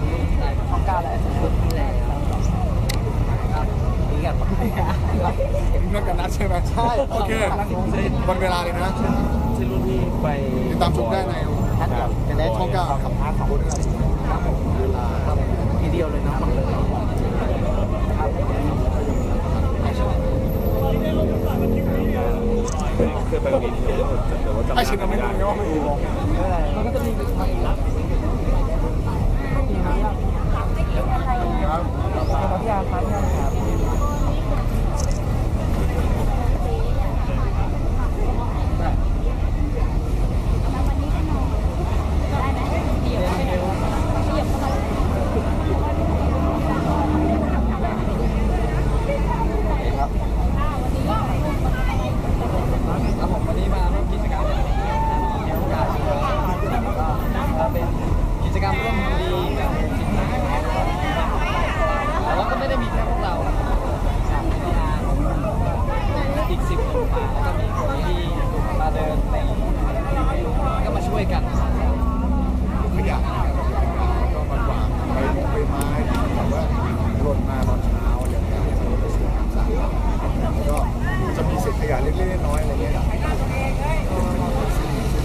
ครับรุ่นได้ช่องเก้าและรุ่นที่แล้วครับนี่กันนั่นกันนัดใช่ไหมใช่โอเควันเวลาเลยนะใช่รุ่นที่ไปติดตามชมได้ในท่านครับจะได้ช่ช่องเก้าครับพาร์ทของรุ่นครับเวลาครับทีเดียวเลยนะมันเลยครับเคยไปวันนี้ที่เราแต่ว่าจำไอชินไม่รู้ไงว่ามันกี่โมงมันก็จะมีเป็นทางลับมีครับ ครับ พัทยาพัทยาครับ ครับผมวันนี้มาร่วมกิจกรรมในโอกาสนี้แล้วก็เป็นกิจกรรมร่วมดีกับจิตใจแต่ว่าก็ไม่ได้มีแค่พวกเราครับมีงานอีกสิบคนมาแล้วก็มีคนที่มาเดินในก็มาช่วยกัน ขยะนะครับก็มาวางใบมงใบไม้ที่แบบว่าหล่นมาตอนเช้าอย่างเงี้ยให้มันไปสู่น้ำสะอาดแล้วก็จะมีเศษขยะเล็กๆน้อยๆอะไรเงี้ยซึ่งซึ่ง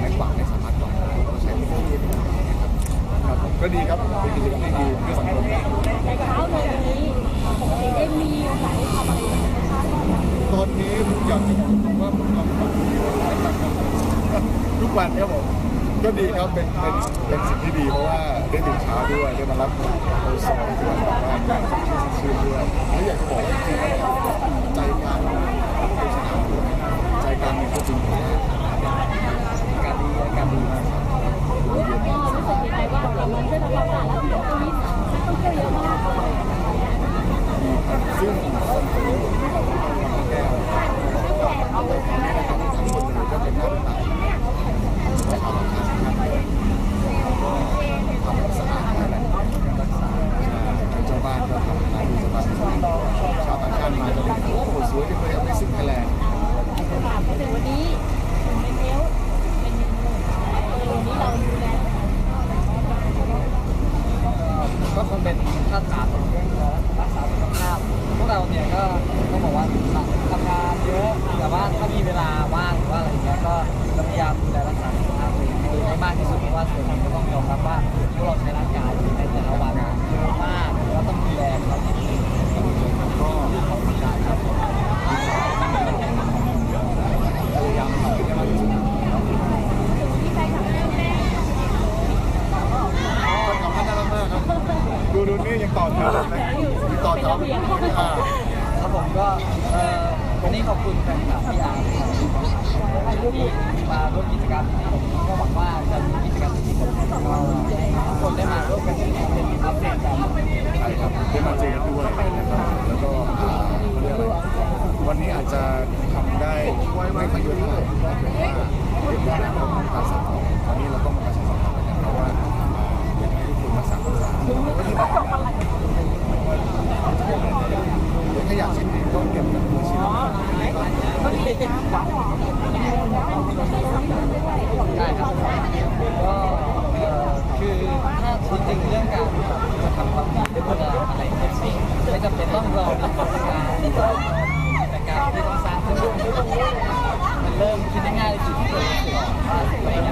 ไม่กวาดไม่สามารถกวาดได้ต้องใช้วิธีนี้นะครับครับผมก็ดีครับ เป็นกิจกรรมที่ดีเพื่อสังคมนะในเช้าเลยวันนี้ปกติได้มีโอกาสได้ทำอะไรไหมคะตอนนี้ผมอยากจะบอกว่าผมทำทุกวันครับผมก็ดีครับเป็นเป็นเป็นสิ่งที่ดีเพราะว่าได้ตื่นเช้าด้วยได้มารับโอซอนที่มันแบบว่าการสดชื่นชื่นด้วยแล้วอยากจะบอกว่าจริงๆแล้วใจกลางเป็นสนามด้วยใจกลางมีก็จริงๆ การดีการดีมาก ก็รู้สึกยังไงว่าเรามาช่วยทำความสะอาดแล้วเดี๋ยวตรงนี้นักท่องเที่ยวเยอะมาก ซึ่งแก้วเอาไปทำนะครับทั้งหมดเลยก็เป็นหน้าเป็นตาชาวต่างชาตินะครับแล้วก็ทำสะอาดนั่นแหละรักษาเจ้าบ้านก็ทำหน้าที่เจ้าบ้านชาวต่างชาติมาจะเป็นโอ้โหสวยจังเลยไม่สิ้นไทยแลนด์ ค่ะมาถึงวันนี้เป็นเอลเป็นวันนี้เราดูแล รักษาตรฐานของเยอะรักษาสุขภาพพวกเราเนี่ยก็ต้องบอกว่าทำงานเยอะแต่ว่าถ้ามีเวลาว่างหรือว่าอะไรอย่างเงี้ยก็พยายามดูแลรักษาสุขภาพตัวเองให้มากที่สุดเพราะว่าส่วนหนึ่งก็ต้องยอมรับว่าพวกเราใช้ร่างกายในแต่ละวันเยอะมากแล้วต้องดูแลเขานิดนึง ก็ออกกำลังกายครับพยายามทำให้ได้มากที่สุด ที่ใครทำให้แม่ ก็ทำให้น่ารักมากครับ ดูดูนี่ยัง ต่อแถวเลยนะยังต่อแถวอ่าครับผมก็เอ่อวันนี้ขอบคุณแฟนคลับพี่อาร์ที่มาร่วมกิจกรรมนี้ก็หวังว่าจะมีกิจกรรมที่ดีทุกคนได้มาร่วมกันเป็นอัปเดตกันใช่ครับได้มาเจอกันด้วยนะครับแล้วก็เรียกอะไรวันนี้อาจจะทำได้ไม่ค่อยเยอะเท่าไหร่เพราะว่าเป็การเราต้องการสั่งขอนนี้เราต้องมาประชาสัมพันธ์กันเพราะว่าอ่าอยากให้ทุกคนมาสั่งสารแล้วก็ที่ไหนถ้าอยากชิมเองต้องเก็บกับมือชิม ใช่ครับก็เอ่อคือถ้าจริงๆเรื่องการจะทำความดีด้วยเวลาอะไรก็สิ่ง ไม่จำเป็นต้องรอเป็นกิจการแต่การที่ต้องสร้างขึ้นมันเริ่มคิดได้ง่ายในจุดที่ตัวเองว่าตัวเองอยากทำแล้วก็เป็นที่อย